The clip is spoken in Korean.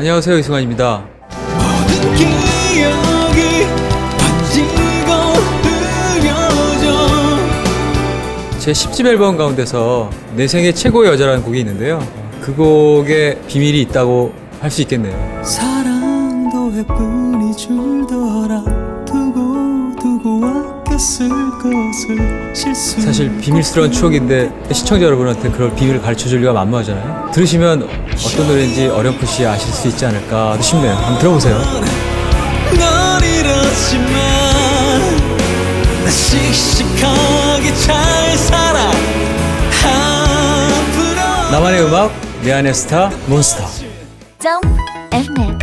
안녕하세요 이승환입니다. 제 10집 앨범 가운데서 내 생애 최고의 여자라는 곡이 있는데요. 그 곡에 비밀이 있다고 할 수 있겠네요. 사랑도 해뿐이 줄더라 두고 두고 사실 비밀스러운 추억인데 시청자 여러분한테 그걸 비밀을 가르쳐 주기가 만무하잖아요. 들으시면 어떤 노래인지 어렴풋이 아실 수 있지 않을까 싶네요. 한번 들어보세요. 나만의 음악, 내 안의 스타, 몬스터. 점 FM